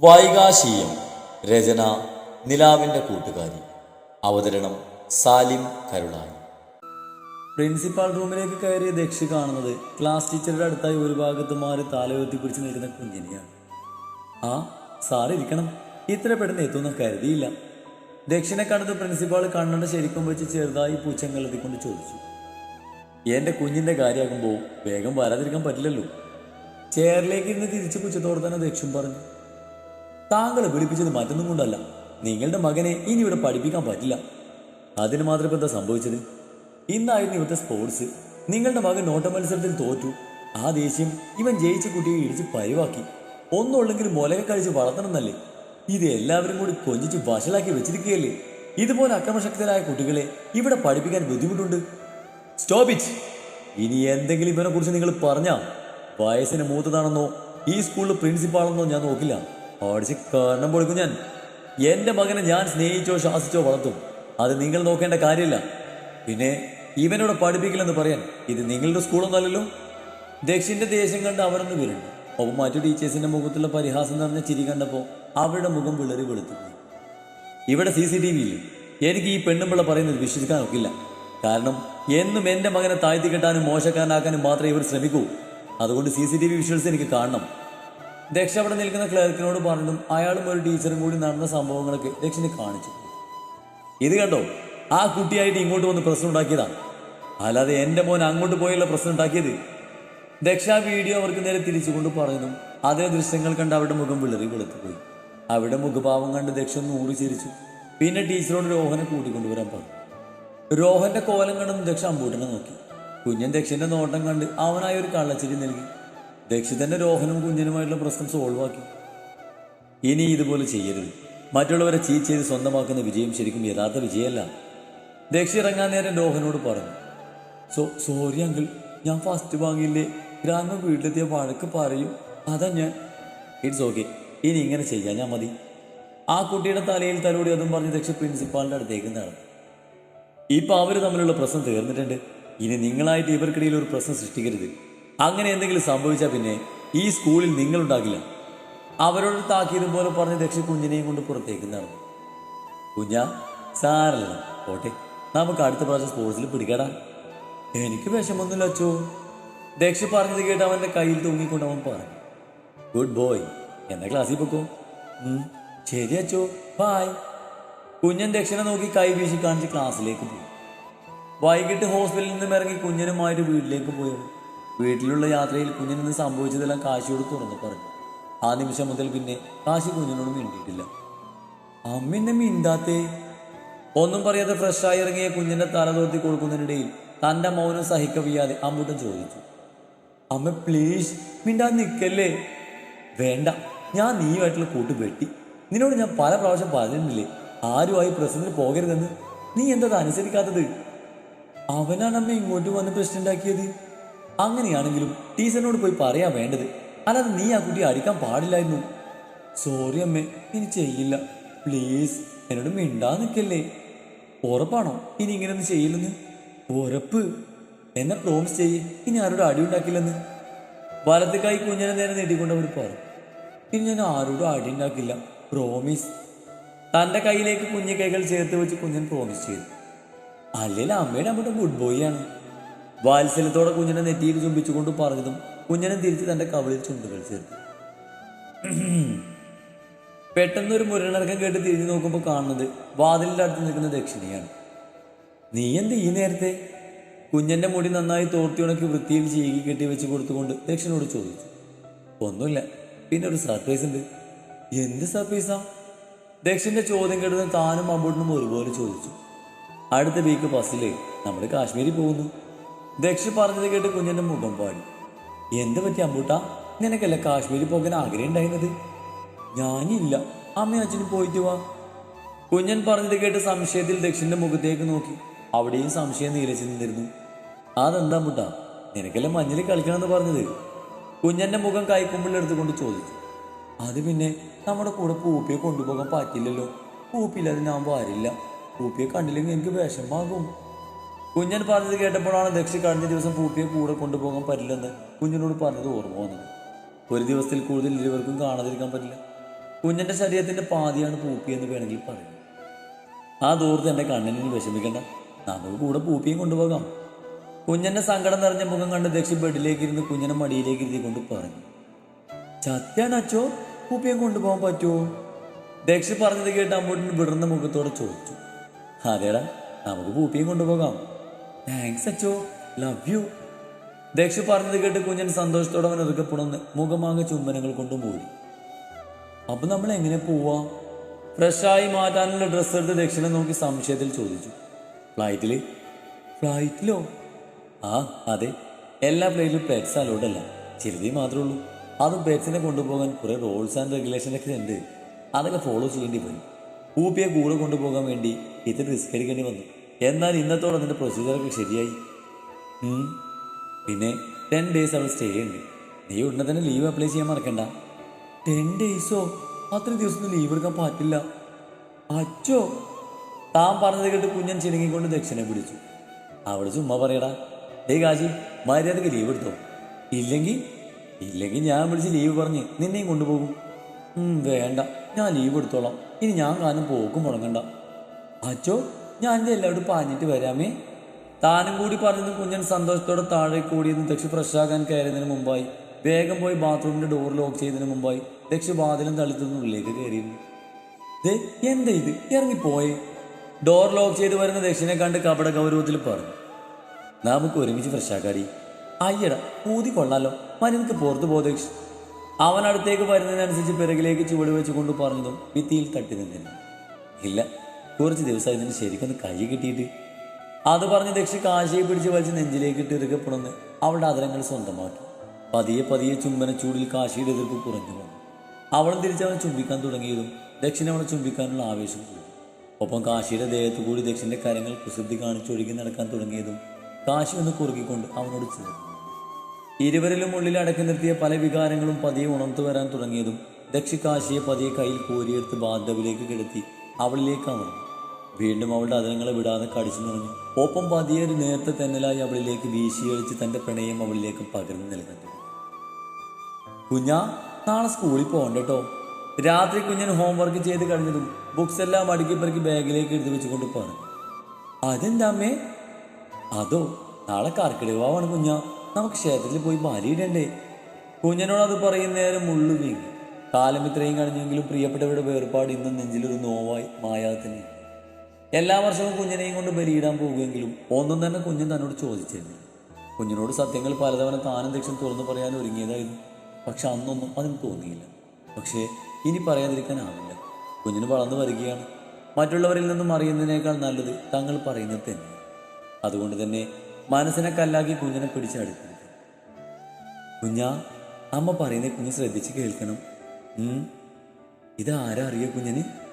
വൈകാശീയം രചന നിലാവിന്റെ കൂട്ടുകാരി. അവതരണം സാലിം കരുളായി. പ്രിൻസിപ്പാൾ റൂമിലേക്ക് കയറിയ ദക്ഷി കാണുന്നത് ക്ലാസ് ടീച്ചറുടെ അടുത്തായി ഒരു ഭാഗത്ത് മാറി താലയുയർത്തി പിടിച്ച് നിൽക്കുന്ന കുഞ്ഞിനെയാണ്. ആ സാർ ഇരിക്കണം. ഇത്ര പെട്ടെന്ന് എത്തുമെന്ന് കരുതിയില്ല. ദക്ഷിണെ കണ്ടത് പ്രിൻസിപ്പാൾ കണ്ണട ശരിക്കും വെച്ച് ചെറുതായി പൂച്ചങ്ങളെത്തിക്കൊണ്ട് ചോദിച്ചു. എന്റെ കുഞ്ഞിന്റെ കാര്യമാകുമ്പോൾ വേഗം വരാതിരിക്കാൻ പറ്റില്ലല്ലോ? ചെയറിലേക്ക് ഇരുന്ന് തിരിച്ചു പുച്ചത്തോടെ തന്നെ ദക്ഷിൻ പറഞ്ഞു. താങ്കളെ വിളിപ്പിച്ചത് മറ്റൊന്നും കൊണ്ടല്ല. നിങ്ങളുടെ മകനെ ഇനി ഇവിടെ പഠിപ്പിക്കാൻ പറ്റില്ല. അതിന് മാത്രം എന്താ സംഭവിച്ചത്? ഇന്നായിരുന്നു ഇവിടുത്തെ സ്പോർട്സ് നിങ്ങളുടെ മകൻ നോട്ട മത്സരത്തിൽ തോറ്റു. ആ ദേഷ്യം ഇവൻ ജയിച്ച കുട്ടിയെ ഇടിച്ച് പരിവാക്കി. ഒന്നുള്ളെങ്കിൽ മുലക കഴിച്ച് വളർത്തണമെന്നല്ലേ ഇത് എല്ലാവരും കൂടി കൊഞ്ചിച്ച് വഷളാക്കി വെച്ചിരിക്കുകയല്ലേ? ഇതുപോലെ അക്രമശക്തരായ കുട്ടികളെ ഇവിടെ പഠിപ്പിക്കാൻ ബുദ്ധിമുട്ടുണ്ട്. സ്റ്റോപ്പ് ഇനി എന്തെങ്കിലും ഇവനെ കുറിച്ച് നിങ്ങൾ പറഞ്ഞാ? വയസ്സിന് മൂത്തതാണെന്നോ ഈ സ്കൂളിൽ പ്രിൻസിപ്പാളെന്നോ ഞാൻ നോക്കില്ല. ഓടിച്ച് കാരണം പൊളിക്കും ഞാൻ. എന്റെ മകനെ ഞാൻ സ്നേഹിച്ചോ ശാസിച്ചോ വളർത്തും. അത് നിങ്ങൾ നോക്കേണ്ട കാര്യമില്ല. പിന്നെ ഇവനോട് പഠിപ്പിക്കില്ലെന്ന് പറയാൻ ഇത് നിങ്ങളുടെ സ്കൂളൊന്നും അല്ലല്ലോ. ദക്ഷിന്റെ ദേഷ്യം കണ്ട് അവരൊന്ന് വീരുണ്ട് ഒപ്പം മറ്റു ടീച്ചേഴ്സിന്റെ മുഖത്തുള്ള പരിഹാസം നിറഞ്ഞ ചിരി കണ്ടപ്പോൾ അവരുടെ മുഖം വിളറി വെളുത്തു ഇവിടെ സി സി ടി വി ഇല്ലേ എനിക്ക് ഈ പെണ്ണുമ്പിള്ള പറയുന്നത് വിശ്വസിക്കാൻ ഒക്കില്ല കാരണം എന്നും എന്റെ മകനെ താഴ്ത്തി കെട്ടാനും മോശക്കാരനാക്കാനും മാത്രമേ ഇവർ ശ്രമിക്കൂ. അതുകൊണ്ട് C C T V visuals എനിക്ക് കാണണം. ദക്ഷ അവിടെ നിൽക്കുന്ന ക്ലർക്കിനോട് പറഞ്ഞതും അയാളും ഒരു ടീച്ചറും കൂടി നടന്ന സംഭവങ്ങളൊക്കെ ദക്ഷിന് കാണിച്ചു. ഇത് കണ്ടോ? ആ കുട്ടിയായിട്ട് ഇങ്ങോട്ട് വന്ന് പ്രശ്നം ഉണ്ടാക്കിയതാണ് അല്ലാതെ എന്റെ മോൻ അങ്ങോട്ട് പോയുള്ള പ്രശ്നം ഉണ്ടാക്കിയത്. ദക്ഷ വീഡിയോ അവർക്ക് നേരെ തിരിച്ചുകൊണ്ട് പറയുന്നു. അതേ ദൃശ്യങ്ങൾ കണ്ട് അവരുടെ മുഖം വിളറി വെളുത്തുപോയി. അവിടെ മുഖഭാവം കണ്ട് ദക്ഷ നൂറ് ചിരിച്ചു. പിന്നെ ടീച്ചറോട് രോഹനെ കൂട്ടിക്കൊണ്ടുവരാൻ പറഞ്ഞു. രോഹന്റെ കോലം കണ്ടെന്ന് ദക്ഷ അമ്പൂട്ടനെ നോക്കി. കുഞ്ഞൻ ദക്ഷന്റെ നോട്ടം കണ്ട് അവനായി ഒരു കള്ളച്ചിരി നൽകി. ദക്ഷ തന്നെ രോഹനും കുഞ്ഞനുമായിട്ടുള്ള പ്രശ്നം സോൾവ് ആക്കി. ഇനി ഇതുപോലെ ചെയ്യരുത്. മറ്റുള്ളവരെ ചീറ്റ് ചെയ്ത് സ്വന്തമാക്കുന്ന വിജയം ശരിക്കും യഥാർത്ഥ വിജയമല്ല. ദക്ഷി ഇറങ്ങാൻ നേരം രോഹനോട് പറഞ്ഞു സോ സോറി അങ്കിൾ ഞാൻ ഫസ്റ്റ് വാങ്ങിയില്ലേ? ഗ്രാമ വീട്ടിലെത്തിയ വഴക്ക് പറയും. അതാ ഞാൻ. ഇറ്റ്സ് ഓക്കെ ഇനി ഇങ്ങനെ ചെയ്യാം. ഞാൻ മതി. ആ കുട്ടിയുടെ തലയിൽ തലോടി അതും പറഞ്ഞ് ദക്ഷ പ്രിൻസിപ്പാളിന്റെ അടുത്തേക്ക് നടന്നു. ഇപ്പൊ അവർ തമ്മിലുള്ള പ്രശ്നം തീർന്നിട്ടുണ്ട്. ഇനി നിങ്ങളായിട്ട് ഇവർക്കിടയിൽ ഒരു പ്രശ്നം സൃഷ്ടിക്കരുത്. അങ്ങനെ എന്തെങ്കിലും സംഭവിച്ചാൽ പിന്നെ ഈ സ്കൂളിൽ നിങ്ങളുണ്ടാകില്ല. അവരോട് താക്കീതും പോലെ പറഞ്ഞ് ദക്ഷ കുഞ്ഞിനെയും കൊണ്ട് പുറത്തേക്ക് നടന്നു കുഞ്ഞ സാരല്ല. പോട്ടെ നമുക്ക് അടുത്ത പ്രാവശ്യം സ്പോർട്സിൽ പിടിക്കടാ. എനിക്ക് വിഷമൊന്നുമില്ല അച്ചോ. ദക്ഷ പറഞ്ഞത് കേട്ട് അവന്റെ കയ്യിൽ തൂങ്ങിക്കൊണ്ട് അവൻ പറഞ്ഞു. ഗുഡ് ബോയ് എന്ന ക്ലാസ്സിൽ പൊക്കോ? ശരി അച്ചോ. ബായ് കുഞ്ഞൻ ദക്ഷിണ നോക്കി കൈ വീശി കാണിച്ച് ക്ലാസ്സിലേക്ക് പോയി. വൈകിട്ട് ഹോസ്പിറ്റലിൽ നിന്നും ഇറങ്ങി കുഞ്ഞനുമായിട്ട് വീട്ടിലേക്ക് പോയത് വീട്ടിലുള്ള യാത്രയിൽ കുഞ്ഞിന് സംഭവിച്ചതെല്ലാം കാശിയോട് തുറന്നു പറഞ്ഞു. ആ നിമിഷം മുതൽ പിന്നെ കാശി കുഞ്ഞിനോട് മിണ്ടിയിട്ടില്ല. അമ്മ എന്നെ മിണ്ടാത്തേ. ഒന്നും പറയാതെ ഫ്രഷായി ഇറങ്ങിയ കുഞ്ഞിന്റെ തല തോർത്തി കൊടുക്കുന്നതിനിടയിൽ തന്റെ മൗനം സഹിക്കവയ്യാതെ അമ്മൂട്ടൻ ചോദിച്ചു. അമ്മ പ്ലീസ് മിണ്ടാൻ നിൽക്കല്ലേ വേണ്ട ഞാൻ നീയുമായിട്ടുള്ള കൂട്ട് വെട്ടി. നിന്നോട് ഞാൻ പല പ്രാവശ്യം പറഞ്ഞിട്ടില്ലേ ആരുമായി പ്രശ്നത്തിന് പോകരുതെന്ന്? നീ എന്താ അനുസരിക്കാത്തത്? അവനാണ് അമ്മ ഇങ്ങോട്ട് വന്ന് പ്രശ്നം ഉണ്ടാക്കിയത്. അങ്ങനെയാണെങ്കിലും ടീച്ചറിനോട് പോയി പറയാൻ വേണ്ടത്. അല്ലാതെ നീ ആ കുട്ടി അടിക്കാൻ പാടില്ലായിരുന്നു. സോറി അമ്മേ ഇനി ചെയ്യില്ല. പ്ലീസ് എന്നോട് മിണ്ടാ നിൽക്കല്ലേ. ഉറപ്പാണോ ഇനി ഇങ്ങനെയൊന്നും ചെയ്യില്ലെന്ന്? ഉറപ്പ്. എന്നെ പ്രോമിസ് ചെയ്യേ ഇനി ആരോടും അടി ഉണ്ടാക്കില്ലെന്ന്. വലത് കൈ കുഞ്ഞിനെ നേരെ നീട്ടിക്കൊണ്ട് അവർ പറഞ്ഞു ഇനി ഞാൻ ആരോടും അടി ഉണ്ടാക്കില്ല. പ്രോമിസ് തന്റെ കയ്യിലേക്ക് കുഞ്ഞു കൈകൾ ചേർത്ത് വെച്ച് കുഞ്ഞൻ പ്രോമിസ് ചെയ്തു. അല്ലെങ്കിൽ അമ്മയുടെ അമ്മയുടെ ഗുഡ് ബോയ് ആണ്. വാത്സല്യത്തോടെ കുഞ്ഞിനെ നെറ്റിയിൽ ചുംബിച്ചുകൊണ്ട് പറഞ്ഞതും കുഞ്ഞനെ തിരിച്ച് തന്റെ കവളിൽ ചുണ്ടുകൾ ചേർത്തു. പെട്ടെന്ന് ഒരു മുരളിറക്കം കേട്ട് തിരിഞ്ഞു നോക്കുമ്പോൾ കാണുന്നത് വാതിലിന്റെ അടുത്ത് നിൽക്കുന്ന ദക്ഷിണയാണ്. നീ എന്ത് ഈ നേരത്തെ? കുഞ്ഞന്റെ മുടി നന്നായി തോർത്തി ഉണക്കി വൃത്തിയിൽ ചീകി കെട്ടി വെച്ച് കൊടുത്തുകൊണ്ട് ദക്ഷിണോട് ചോദിച്ചു. ഒന്നുമില്ല. പിന്നെ ഒരു സർപ്രൈസ് ഉണ്ട്. എന്ത് സർപ്രൈസാ? ദക്ഷിന്റെ ചോദ്യം കേട്ടത് താനും അമ്പൂട്ടിനും ഒരുപോലെ ചോദിച്ചു. അടുത്ത വീക്ക് ബസ്സിൽ നമ്മൾ കാശ്മീരിൽ പോകുന്നു. ദക്ഷ് പറഞ്ഞത് കേട്ട് കുഞ്ഞന്റെ മുഖം പാടി. എന്ത് പറ്റി അമ്പൂട്ട? നിനക്കല്ല കാശ്മീരിൽ പോകാൻ ആഗ്രഹം ഉണ്ടായിരുന്നത്? ഞാനില്ല. അമ്മയും അച്ഛനും പോയിട്ട് വാ. കുഞ്ഞൻ പറഞ്ഞത് കേട്ട് സംശയത്തിൽ ദക്ഷിന്റെ മുഖത്തേക്ക് നോക്കി. അവിടെയും സംശയം നീലച്ചു നിന്നിരുന്നു. അതെന്താ മുട്ട നിനക്കല്ലേ മഞ്ഞിൽ കളിക്കണമെന്ന് പറഞ്ഞത്? കുഞ്ഞന്റെ മുഖം കൈക്കുമ്പിളെടുത്തുകൊണ്ട് ചോദിച്ചു. അത് പിന്നെ നമ്മുടെ കൂടെ പൂപ്പിയെ കൊണ്ടുപോകാൻ പറ്റില്ലല്ലോ. പൂപ്പിയില്ലാതെ ഞാൻ വരില്ല. പൂപ്പിയെ കണ്ടില്ലെങ്കിൽ എനിക്ക് വിഷമാകും കുഞ്ഞൻ പറഞ്ഞത് കേട്ടപ്പോഴാണ് ദക്ഷി കഴിഞ്ഞ ദിവസം പൂപ്പിയെ കൂടെ കൊണ്ടുപോകാൻ പറ്റില്ലെന്ന് കുഞ്ഞിനോട് പറഞ്ഞത് ഓർമ്മ വന്നത്. ഒരു ദിവസത്തിൽ കൂടുതൽ ഇരുവർക്കും കാണാതിരിക്കാൻ പറ്റില്ല. കുഞ്ഞന്റെ ശരീരത്തിന്റെ പാതിയാണ് പൂപ്പി എന്ന് വേണമെങ്കിൽ പറയും. ആ ദൂരത്ത് എന്റെ കണ്ണിന് വിഷമിക്കണ്ട. നമുക്ക് കൂടെ പൂപ്പിയും കൊണ്ടുപോകാം. കുഞ്ഞന്റെ സങ്കടം നിറഞ്ഞ മുഖം കണ്ട് ദക്ഷി ബെഡിലേക്ക് ഇരുന്ന് കുഞ്ഞനെ മടിയിലേക്ക് ഇരുത്തി കൊണ്ട് പറഞ്ഞു. ചത്യാണ് അച്ചോ? പൂപ്പിയെ കൊണ്ടുപോകാൻ പറ്റുമോ? ദക്ഷി പറഞ്ഞത് കേട്ട് അമ്മൂട്ടിന് വിടർന്ന മുഖത്തോടെ ചോദിച്ചു. അതേടാ നമുക്ക് പൂപ്പിയും കൊണ്ടുപോകാം. താങ്ക്സ് അച്ചോ. ലവ് യു ദക്ഷു പറഞ്ഞത് കേട്ട് കുഞ്ഞൻ സന്തോഷത്തോടെ അവൻ ഒതുക്കപ്പെടുന്ന മുഖമാകെ ചുംബനങ്ങൾ കൊണ്ടും പോയി. അപ്പൊ നമ്മൾ എങ്ങനെ പോവാ? ഫ്രഷായി മാറ്റാനുള്ള ഡ്രസ്സ് എടുത്ത് ദക്ഷിണെ നോക്കി സംശയത്തിൽ ചോദിച്ചു. ഫ്ലൈറ്റിൽ ഫ്ലൈറ്റിലോ ആ അതെ. എല്ലാ പ്ലേറ്റിലും പെറ്റ്സ് അലോഡല്ല ചിലതേ മാത്രമേ ഉള്ളൂ. അതും പെറ്റ്സിനെ കൊണ്ടുപോകാൻ കുറെ റൂൾസ് ആൻഡ് റെഗുലേഷനൊക്കെ ഉണ്ട്. അതൊക്കെ ഫോളോ ചെയ്യേണ്ടി വരും. ഊപ്പിയെ കൂടെ കൊണ്ടുപോകാൻ വേണ്ടി ഇത് റിസ്ക് എടുക്കേണ്ടി വന്നു. എന്നാൽ ഇന്നത്തോടെ നിന്റെ പ്രൊസീജിയറൊക്കെ ശരിയായി. പിന്നെ ടെൻ ഡേയ്സ് അവിടെ സ്റ്റേ ഉണ്ട്. നീ ഉടനെ തന്നെ ലീവ് അപ്ലൈ ചെയ്യാൻ മറക്കണ്ട. ടെൻ ഡേയ്സോ അത്ര ദിവസം ലീവ് എടുക്കാൻ പറ്റില്ല. അച്ചോ താൻ പറഞ്ഞത് കേട്ട് കുഞ്ഞൻ ചിണുങ്ങിക്കൊണ്ട് ദക്ഷിണെ പിടിച്ചു. അവിടെ ചുമ്മാ പറയടാ. ഡേ കാശി മര്യാദയ്ക്ക് ലീവ് എടുത്തോ. ഇല്ലെങ്കിൽ ഇല്ലെങ്കിൽ ഞാൻ വിളിച്ച് ലീവ് പറഞ്ഞ് നിന്നെയും കൊണ്ടുപോകും. വേണ്ട. ഞാൻ ലീവ് എടുത്തോളാം. ഇനി ഞാൻ കാരണം പോക്കും മുടങ്ങണ്ട. അച്ചോ ഞാൻ എന്റെ എല്ലാവരും പാഞ്ഞിട്ട് വരാമേ. താനും കൂടി പറഞ്ഞു കുഞ്ഞൻ സന്തോഷത്തോടെ താഴെ കൂടിയെന്ന് ദക്ഷി ഫ്രഷാകാൻ കയറുന്നതിന് മുമ്പായി വേഗം പോയി ബാത്റൂമിന്റെ ഡോർ ലോക്ക് ചെയ്തതിന് മുമ്പായി ദക്ഷി വാതിലും തളിത്തുനിന്ന് ഉള്ളിലേക്ക് കയറിയിരുന്നു. ദേ എന്താ ഇത്? ഇറങ്ങിപ്പോയെ. ഡോർ ലോക്ക് ചെയ്ത് വരുന്ന ദക്ഷിനെ കണ്ട് കപട ഗൗരവത്തിൽ പറഞ്ഞു. നമുക്ക് ഒരുമിച്ച് ഫ്രഷാക്കാടി. അയ്യട ഊതി കൊള്ളാലോ. മരുന്നിക്ക് പുറത്തു പോ ദക്ഷ്. അവൻ അടുത്തേക്ക് വരുന്നതിനനുസരിച്ച് പിറകിലേക്ക് ചുവട് വെച്ചുകൊണ്ട് പറഞ്ഞതും ഭിത്തിയിൽ തട്ടി നിന്നില്ല ഇല്ല കുറച്ച് ദിവസം ഇതിന് ശരിക്കൊന്ന് കൈ കിട്ടിയിട്ട്. അത് പറഞ്ഞ് ദക്ഷ കാശയെ പിടിച്ച് വലിച്ച് നെഞ്ചിലേക്ക് ഇട്ട് ഇറുകപ്പെടുന്ന് അവളുടെ അതരങ്ങൾ സ്വന്തമാക്കി. പതിയെ പതിയെ ചുംബന ചൂടിൽ കാശിയുടെ എതിർപ്പ് കുറഞ്ഞു വന്നു അവളും തിരിച്ചവനെ ചുംബിക്കാൻ തുടങ്ങിയതും ദക്ഷിണ അവളെ ചുംബിക്കാനുള്ള ആവേശം കൂടി. ഒപ്പം കാശിയുടെ ദേഹത്തു കൂടി ദക്ഷിന്റെ കരങ്ങൾ കുസൃതി കാണിച്ചൊഴുകി നടക്കാൻ തുടങ്ങിയതും കാശി ഒന്ന് കുറുകിക്കൊണ്ട് അവനോട് ചേർന്നു ഇരുവരിലും ഉള്ളിൽ അടക്കി നിർത്തിയ പല വികാരങ്ങളും പതിയെ ഉണർത്തു വരാൻ തുടങ്ങിയതും ദക്ഷി കാശിയെ പതിയെ കയ്യിൽ കോരിയെടുത്ത് ബാന്ധവിലേക്ക് കിടത്തി അവളിലേക്ക് അമർന്നു. വീണ്ടും അവളുടെ അതിരങ്ങളെ വിടാതെ കടിച്ചു നിറഞ്ഞു. ഒപ്പം പതിയെ ഒരു നേരത്തെ തെന്നലായി അവളിലേക്ക് വീശിയടിച്ച് തന്റെ പ്രണയം അവളിലേക്ക് പകർന്നു നൽകുന്നു കുഞ്ഞ നാളെ സ്കൂളിൽ പോകണ്ട കേട്ടോ രാത്രി കുഞ്ഞൻ ഹോംവർക്ക് ചെയ്ത് കഴിഞ്ഞതും ബുക്സ് എല്ലാം അടുക്കി പെറുക്കി ബാഗിലേക്ക് എടുത്തു വെച്ചുകൊണ്ട് പറഞ്ഞു അതെന്താ അമ്മേ? അതോ നാളെ കർക്കിടകവാണ് കുഞ്ഞ. നമുക്ക് ക്ഷേത്രത്തിൽ പോയി ബലിയിടണ്ടേ കുഞ്ഞനോട് അത് പറയുന്ന നേരം മുള്ളു വീങ്ങി. കാലം ഇത്രയും കഴിഞ്ഞെങ്കിലും പ്രിയപ്പെട്ടവരുടെ വേർപാട് ഇന്നും നെഞ്ചിലൊരു നോവായി മായാതെ തന്നെ എല്ലാ വർഷവും കുഞ്ഞിനെയും കൊണ്ട് ബലിയിടാൻ പോകുമെങ്കിലും ഒന്നും തന്നെ കുഞ്ഞൻ തന്നോട് ചോദിച്ചിരുന്നു കുഞ്ഞിനോട് സത്യങ്ങൾ പലതവണ താനും ദക്ഷം തുറന്നു പറയാൻ ഒരുങ്ങിയതായിരുന്നു. പക്ഷെ അന്നൊന്നും അതിന് തോന്നിയില്ല. പക്ഷേ ഇനി പറയാതിരിക്കാനാവില്ല. കുഞ്ഞിന് വളർന്നു വരികയാണ്. മറ്റുള്ളവരിൽ നിന്നും അറിയുന്നതിനേക്കാൾ നല്ലത് തങ്ങൾ പറയുന്നത് തന്നെ അതുകൊണ്ട് തന്നെ മനസ്സിനെ കല്ലാക്കി കുഞ്ഞിനെ പിടിച്ചടുത്തിരുത്തി കുഞ്ഞ അമ്മ പറയുന്ന കുഞ്ഞ് ശ്രദ്ധിച്ച് കേൾക്കണം. ഇതാരറിയ കുഞ്ഞിന്?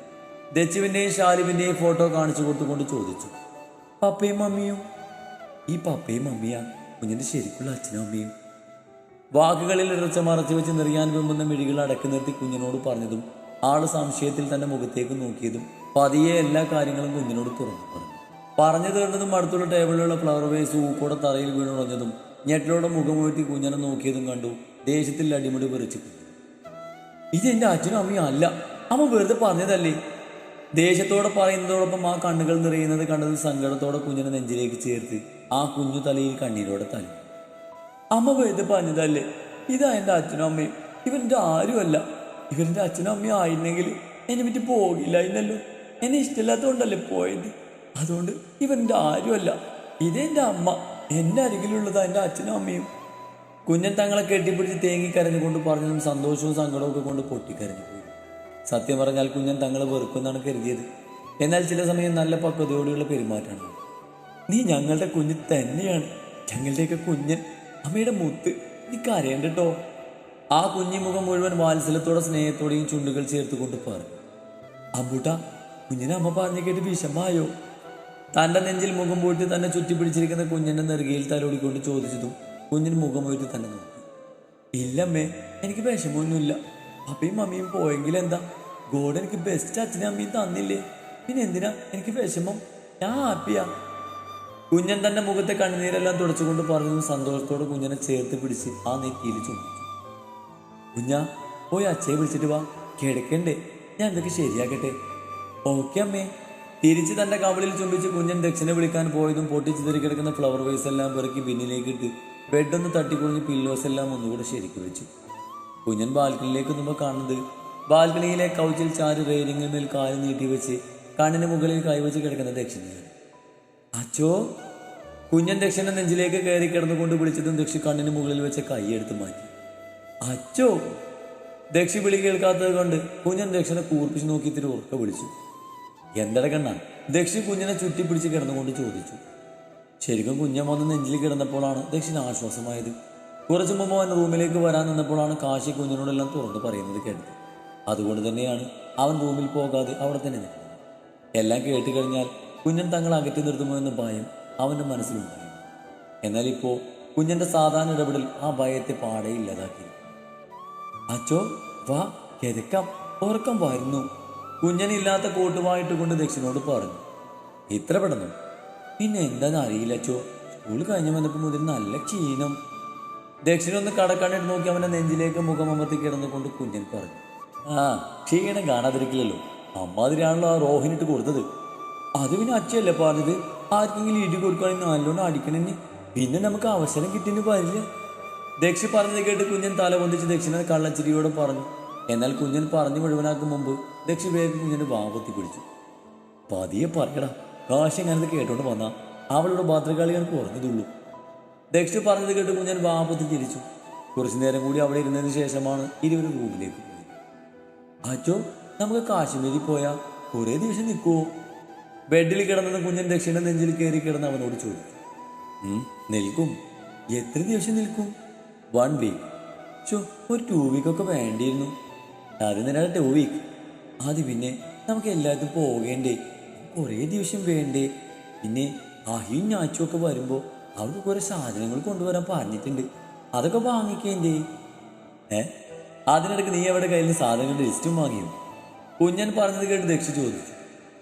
ദച്ചുവിന്റെയും ഷാലിബിന്റെയും ഫോട്ടോ കാണിച്ചു കൊടുത്തുകൊണ്ട് ചോദിച്ചു പപ്പയും മമ്മിയും? ഈ പപ്പയും മമ്മിയാ. കുഞ്ഞിന്റെ ശരിക്കുള്ള അച്ഛനും അമ്മയും. വാക്കുകളിൽ ഇറച്ച മറച്ചു വെച്ച് നിറയാൻ വെമ്പുന്ന മിഴികൾ അടക്കി നിർത്തി കുഞ്ഞിനോട് പറഞ്ഞതും ആൾ സംശയത്തിൽ തന്റെ മുഖത്തേക്ക് നോക്കിയതും പതിയെ എല്ലാ കാര്യങ്ങളും കുഞ്ഞിനോട് തുറന്നു പറഞ്ഞു. പറഞ്ഞു തീർന്നതും അടുത്തുള്ള ടേബിളിലുള്ള ഫ്ലവർ വേസ് ഊക്കോടെ തറയിൽ വീണുറഞ്ഞതും ഞെട്ടിലോടെ മുഖമുയർത്തി കുഞ്ഞനെ നോക്കിയതും കണ്ടു ദേഷ്യത്തിൽ അടിമുടി പറിച്ചു ഇതെന്റെ അച്ഛനും അമ്മയും അല്ല. അമ്മ വെറുതെ പറഞ്ഞതല്ലേ? ദേഷ്യത്തോടെ പറയുന്നതോടൊപ്പം ആ കണ്ണുകൾ നിറയുന്നത് കണ്ടത് സങ്കടത്തോടെ കുഞ്ഞിനെ നെഞ്ചിലേക്ക് ചേർത്ത് ആ കുഞ്ഞു തലയിൽ കണ്ണീരോടെ തലി അമ്മ വെറുതെ പറഞ്ഞതല്ലേ? ഇതാ എന്റെ അച്ഛനും അമ്മയും ഇവരുടെ ആരുമല്ല. ഇവരുടെ അച്ഛനും അമ്മയും ആയിരുന്നെങ്കിൽ എന്നെ പറ്റി പോകില്ലായിരുന്നല്ലോ. എന്നെ ഇഷ്ടമില്ലാത്തതുകൊണ്ടല്ലേ പോയത്? അതുകൊണ്ട് ഇവരുടെ ആരുമല്ല. ഇതെന്റെ അമ്മ. എന്റെ അരികിലുള്ളതാ എന്റെ അച്ഛനും അമ്മയും കുഞ്ഞൻ തങ്ങളെ കെട്ടിപ്പിടിച്ച് തേങ്ങി കരഞ്ഞുകൊണ്ട് പറഞ്ഞതും സന്തോഷവും സങ്കടവും ഒക്കെ കൊണ്ട് പൊട്ടിക്കരഞ്ഞു. സത്യം പറഞ്ഞാൽ കുഞ്ഞൻ തങ്ങളെ വെറുക്കുമെന്നാണ് കരുതിയത്. എന്നാൽ ചില സമയം നല്ല പക്വതയോടെയുള്ള പെരുമാറ്റമാണ്. നീ ഞങ്ങളുടെ കുഞ്ഞ് തന്നെയാണ്. ഞങ്ങളുടെയൊക്കെ കുഞ്ഞൻ. അമ്മയുടെ മുത്ത്. നീ കരയണ്ട കേട്ടോ ആ കുഞ്ഞി മുഖം മുഴുവൻ വാത്സല്യത്തോടെ സ്നേഹത്തോടെയും ചുണ്ടുകൾ ചേർത്തുകൊണ്ട് പറഞ്ഞു അമ്പൂട്ട കുഞ്ഞിനെ അമ്മ പറഞ്ഞു കേട്ട് വിഷമായോ തന്റെ നെഞ്ചിൽ മുഖം പോയിട്ട് തന്നെ ചുറ്റിപ്പിടിച്ചിരിക്കുന്ന കുഞ്ഞിന്റെ നെറുകയിൽ തലോടിക്കൊണ്ട് ചോദിച്ചതും കുഞ്ഞിന് മുഖം പോയിട്ട് തന്നെ നോക്കി. ഇല്ലമ്മേ എനിക്ക് വിഷമമൊന്നുമില്ല. പപ്പയും മമ്മിയും പോയെങ്കിൽ എന്താ? ഗോഡ് എനിക്ക് ബെസ്റ്റ് അച്ഛനും അമ്മയും തന്നില്ലേ? പിന്നെ എന്തിനാ? എനിക്ക് വിഷമം. ഞാൻ ഹാപ്പിയാ. കുഞ്ഞൻ തന്റെ മുഖത്തെ കണ്ണുനീരെല്ലാം തുടച്ചുകൊണ്ട് പറഞ്ഞു സന്തോഷത്തോടെ കുഞ്ഞനെ ചേർത്ത് പിടിച്ച് ആ നെറ്റിയിൽ ചുമച്ചു കുഞ്ഞ പോയി അച്ഛയെ വിളിച്ചിട്ട് വാ. കിടക്കണ്ടേ? ഞാൻ ഇതൊക്കെ ശരിയാക്കട്ടെ. ഓക്കെ അമ്മേ. തിരിച്ച് തന്റെ കവളിൽ ചുംബിച്ച് കുഞ്ഞൻ ദക്ഷിണ വിളിക്കാൻ പോയതും പൊട്ടിച്ചിതറി കിടക്കുന്ന ഫ്ലവർ വേസ് എല്ലാം പെറുക്കി ബിന്നിലേക്ക് ഇട്ട് ഒന്ന് തട്ടിക്കുറിഞ്ഞ് പില്ലോസ് എല്ലാം ഒന്നുകൂടെ ശരിക്കു വെച്ചു. കുഞ്ഞൻ ബാൽക്കണിയിലേക്ക് നമ്മൾ കാണുന്നത്. ബാൽക്കണിയിലെ കൗച്ചിൽ ചാരി റെയിലിംഗിൽ മേൽ കാൽ നീട്ടി വെച്ച് കണ്ണിന് മുകളിൽ കൈവച്ച് കിടക്കുന്ന ദക്ഷിണയാണ് അച്ചോ? കുഞ്ഞൻ ദക്ഷിണ നെഞ്ചിലേക്ക് കയറി കിടന്നുകൊണ്ട് വിളിച്ചതും ദക്ഷി കണ്ണിന് മുകളിൽ വെച്ച കൈയെടുത്ത് മാറ്റി. അച്ചോ? ദക്ഷി വിളി കേൾക്കാത്തത് കൊണ്ട് കുഞ്ഞൻ ദക്ഷിണ കൂർപ്പിച്ച് നോക്കി ഇത്തിരി ഉറക്ക വിളിച്ചു. എന്തട കണ്ണ? ദക്ഷി കുഞ്ഞിനെ ചുറ്റിപ്പിടിച്ച് കിടന്നുകൊണ്ട് ചോദിച്ചു. ശരിക്കും കുഞ്ഞൻ വന്ന് നെഞ്ചിൽ കിടന്നപ്പോഴാണ് ദക്ഷിണ ആശ്വാസമായത്. കുറച്ചു മുമ്പ് അവൻ റൂമിലേക്ക് വരാൻ നിന്നപ്പോഴാണ് കാശി കുഞ്ഞിനോടെല്ലാം തുറന്നു പറയുന്നത് കേട്ടത്. അതുകൊണ്ട് തന്നെയാണ് അവൻ റൂമിൽ പോകാതെ അവിടെ തന്നെ നിൽക്കുന്നത്. എല്ലാം കേട്ട് കഴിഞ്ഞാൽ കുഞ്ഞൻ തങ്ങൾ അകറ്റി നിർത്തുമോ എന്ന ഭയം അവന്റെ മനസ്സിലുണ്ടായിരുന്നു എന്നാൽ ഇപ്പോൾ കുഞ്ഞന്റെ സാധാരണ ഇടപെടൽ ആ ഭയത്തെ പാടെ ഇല്ലാതാക്കി. അച്ചോ വാ കിതക്കാം ഉറക്കം വരുന്നു കുഞ്ഞനില്ലാത്ത കോട്ടുവായിട്ട് കൊണ്ട് ദക്ഷിണോട് പറഞ്ഞു. ഇത്ര പെടുന്നു പിന്നെ എന്താണെന്ന് അറിയില്ല അച്ചോ. സ്കൂൾ കഴിഞ്ഞ് വന്നപ്പോൾ മുതൽ നല്ല ക്ഷീണം. ദക്ഷിണ ഒന്ന് കടക്കണ്ണിട്ട് നോക്കി അവന്റെ നെഞ്ചിലേക്ക് മുഖമമർത്തി കിടന്നുകൊണ്ട് കുഞ്ഞൻ പറഞ്ഞു ആ ക്ഷീണം കാണാതിരിക്കില്ലല്ലോ. അമ്മാതിരിയാണല്ലോ ആ റോഹിനിട്ട് കൊടുത്തത്. അത് പിന്നെ അച്ഛയല്ലേ പറഞ്ഞത്? ആർക്കെങ്കിലും ഇടി കൊടുക്കുകയാണെങ്കിൽ നല്ലോണം അടിക്കണമെന്ന് പിന്നെ നമുക്ക് അവസരം കിട്ടിയെന്ന് പറഞ്ഞില്ല ദക്ഷി പറഞ്ഞത് കേട്ട് കുഞ്ഞൻ തല പൊന്തിച്ച് ദക്ഷിണ കള്ളച്ചിരിയോടെ പറഞ്ഞു എന്നാൽ കുഞ്ഞൻ പറഞ്ഞു മുഴുവനാക്കും മുമ്പ്. ദക്ഷി വേഗം കുഞ്ഞന്റെ വാപത്തി പിടിച്ചു. പതിയെ പറയടാ കാശ് ഞാനത് കേട്ടോണ്ട് വന്നാ. അവളുടെ ഭദ്രകാളികൾ കുറഞ്ഞതുള്ളൂ. ദക്ഷി പറഞ്ഞത് കേട്ട് കുഞ്ഞൻ വാപത്തി തിരിച്ചു കുറച്ചു നേരം കൂടി അവിടെ ഇരുന്നതിന് ശേഷമാണ് ഇരുവരും റൂമിലേക്ക് പോയത്. അച്ഛോ നമുക്ക് കാശ്മീരിൽ പോയാൽ കുറേ ദിവസം നിൽക്കുമോ ബെഡിൽ കിടന്നത് കുഞ്ഞൻ ദക്ഷിണ നെഞ്ചിൽ കയറി കിടന്ന് അവനോട് ചോദിച്ചു. "ഉം, നിൽക്കും. എത്ര ദിവസം നിൽക്കും? One week. ചോ ഒരു ടു വീക്കൊക്കെ വേണ്ടിയിരുന്നു. അത് തന്നെ ടു വീക്ക്. അത് പിന്നെ നമുക്ക് എല്ലായിടത്തും പോകേണ്ടേ? കുറേ ദിവസം വേണ്ടേ? പിന്നെ അഹിയും ഞാച്ചും ഒക്കെ വരുമ്പോൾ അവർക്ക് കുറേ സാധനങ്ങൾ കൊണ്ടുവരാൻ പറഞ്ഞിട്ടുണ്ട്. അതൊക്കെ വാങ്ങിക്കേണ്ടി ഏ? അതിനിടയ്ക്ക് നീ അവിടെ കയ്യിൽ സാധനങ്ങളുടെ ലിസ്റ്റും വാങ്ങിയോ? കുഞ്ഞൻ പറഞ്ഞത് കേട്ട് ദക്ഷ ചോദിച്ചു.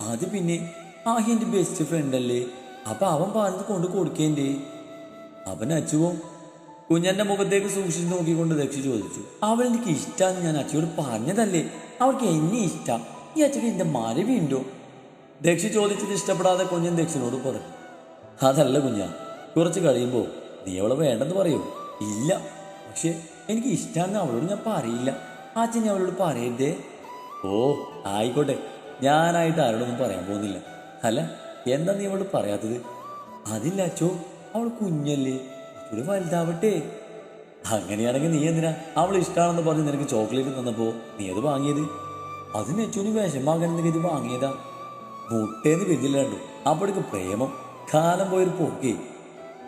അത് പിന്നെ ആഹി എന്റെ ബെസ്റ്റ് ഫ്രണ്ട് അല്ലേ? അപ്പൊ അവൻ പറഞ്ഞത് കൊണ്ട് കൊടുക്കേണ്ടേ അവൻ അച്ചുവോ കുഞ്ഞന്റെ മുഖത്തേക്ക് സൂക്ഷിച്ച് നോക്കിക്കൊണ്ട് ദക്ഷ ചോദിച്ചു. അവൾ എനിക്ക് ഇഷ്ടാന്ന് ഞാൻ അച്ഛയോട് പറഞ്ഞതല്ലേ? അവൾക്ക് എന്നെ ഇഷ്ടം. ഈ അച്ഛക്ക് എന്റെ മരവിണ്ടോ? ദക്ഷി ചോദിച്ചത് ഇഷ്ടപ്പെടാതെ കുഞ്ഞൻ ദക്ഷിനോട് പറഞ്ഞു. അതല്ല കുഞ്ഞ കുറച്ച് കഴിയുമ്പോൾ നീ അവളെ വേണ്ടെന്ന് പറയൂ. ഇല്ല. പക്ഷെ എനിക്ക് ഇഷ്ടമാണെന്ന് അവളോട് ഞാൻ പറയില്ല. ആച്ചൻ ഞാൻ അവളോട് പറയരുതേ. ഓ ആയിക്കോട്ടെ. ഞാനായിട്ട് ആരോടൊന്നും പറയാൻ പോകുന്നില്ല. അല്ല എന്താ നീ അവളോട് പറയാത്തത്? അതില്ല അച്ചോ. അവൾ കുഞ്ഞല്ലേ. ഒരു വലുതാവട്ടെ. അങ്ങനെയാണെങ്കിൽ നീ എന്തിനാ അവൾ ഇഷ്ടമാണെന്ന് പറഞ്ഞ് നിനക്ക് ചോക്ലേറ്റ് തന്നപ്പോൾ നീ അത് വാങ്ങിയത്? അതിന് അച്ചോന് വിഷമാകാൻ നിനക്ക് ഇത് വാങ്ങിയതാ. മുട്ടേന്ന് വലിയില്ലാണ്ടു അപ്പോഴേക്ക് പ്രേമം. കാലം പോയൊരു പോക്കേ.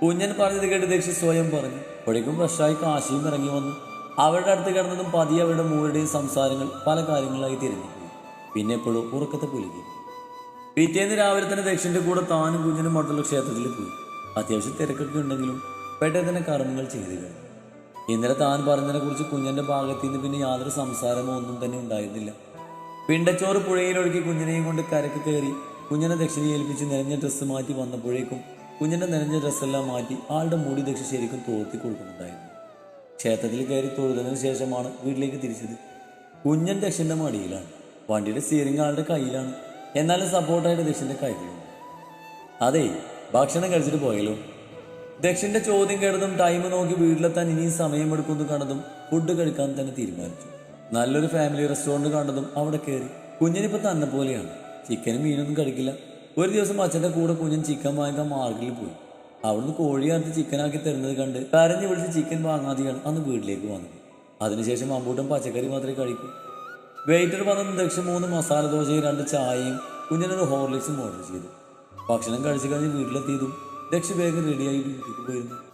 കുഞ്ഞൻ പറഞ്ഞത് കേട്ട് ദക്ഷി സ്വയം പറഞ്ഞു. ഒഴിക്കും ഫ്രഷായി കാശിയും ഇറങ്ങി വന്നു. അവരുടെ അടുത്ത് കിടന്നതും പതിയെ അവരുടെ മൂവരുടെയും സംസാരങ്ങൾ പല കാര്യങ്ങളായി തിരിഞ്ഞു. പിന്നെ എപ്പോഴും ഉറക്കത്തെ പുലുകി. പിറ്റേന്ന് രാവിലെ തന്നെ ദക്ഷിന്റെ കൂടെ താനും കുഞ്ഞിനും മറ്റുള്ള ക്ഷേത്രത്തിൽ പോയി. അത്യാവശ്യം തിരക്കൊക്കെ ഉണ്ടെങ്കിലും പെട്ടെന്ന് തന്നെ കർമ്മങ്ങൾ ചെയ്തു കഴിഞ്ഞു. ഇന്നലെ താൻ പറഞ്ഞതിനെ കുറിച്ച് കുഞ്ഞന്റെ ഭാഗത്ത് നിന്ന് പിന്നെ യാതൊരു സംസാരമോ ഒന്നും തന്നെ ഉണ്ടായിരുന്നില്ല. പിണ്ടച്ചോറ് പുഴയിലൊഴുക്കി കുഞ്ഞിനെയും കൊണ്ട് കരക്ക് കയറി കുഞ്ഞിനെ ദക്ഷിണ ഏൽപ്പിച്ച് നിറഞ്ഞ ഡ്രസ്സ് മാറ്റി വന്നപ്പോഴേക്കും കുഞ്ഞിന്റെ നനഞ്ഞ ഡ്രസ്സെല്ലാം മാറ്റി ആളുടെ മുടി ദക്ഷ ശരിക്കും തോർത്തി കൊടുക്കുന്നുണ്ടായിരുന്നു. ക്ഷേത്രത്തിൽ കയറി തൊഴുതതിനു ശേഷമാണ് വീട്ടിലേക്ക് തിരിച്ചത്. കുഞ്ഞൻ ദക്ഷിന്റെ മടിയിലാണ്. വണ്ടിയുടെ സ്റ്റിയറിംഗ് ആളുടെ കയ്യിലാണ്. എന്നാലും സപ്പോർട്ടായിട്ട് ദക്ഷിന്റെ കയ്യിലുണ്ട്. അതെ ഭക്ഷണം കഴിച്ചിട്ട് പോയല്ലോ. ദക്ഷിന്റെ ചോദ്യം കേട്ടതും ടൈം നോക്കി വീട്ടിലെത്താൻ ഇനിയും സമയമെടുക്കുമെന്ന് കണ്ടതും ഫുഡ് കഴിക്കാൻ തന്നെ തീരുമാനിച്ചു. നല്ലൊരു ഫാമിലി റെസ്റ്റോറന്റ് കണ്ടതും അവിടെ കയറി. കുഞ്ഞിനിപ്പോൾ തന്നെ പോലെയാണ്. ചിക്കനും മീനൊന്നും കഴിക്കില്ല. ഒരു ദിവസം അച്ഛന്റെ കൂടെ കുഞ്ഞൻ ചിക്കൻ വാങ്ങിക്കാൻ മാർഗിൽ പോയി. അവിടുന്ന് കോഴി അറുത്ത് ചിക്കനാക്കി തരുന്നത് കണ്ട് കരഞ്ഞു വിളിച്ച് ചിക്കൻ വാങ്ങാതെയാണ് അന്ന് വീട്ടിലേക്ക് വന്നത്. അതിനുശേഷം അമ്പൂട്ടൻ പച്ചക്കറി മാത്രമേ കഴിക്കൂ. വെയിറ്റർ വന്നത് ദക്ഷ മൂന്ന് മസാല ദോശയും രണ്ട് ചായയും കുഞ്ഞിനൊരു ഹോർലിക്സും ഓർഡർ ചെയ്തു. ഭക്ഷണം കഴിച്ചു കഴിഞ്ഞ് വീട്ടിലെത്തിയതും ദക്ഷ വേഗം റെഡിയായി വീട്ടിലേക്ക് പോയിരുന്നു.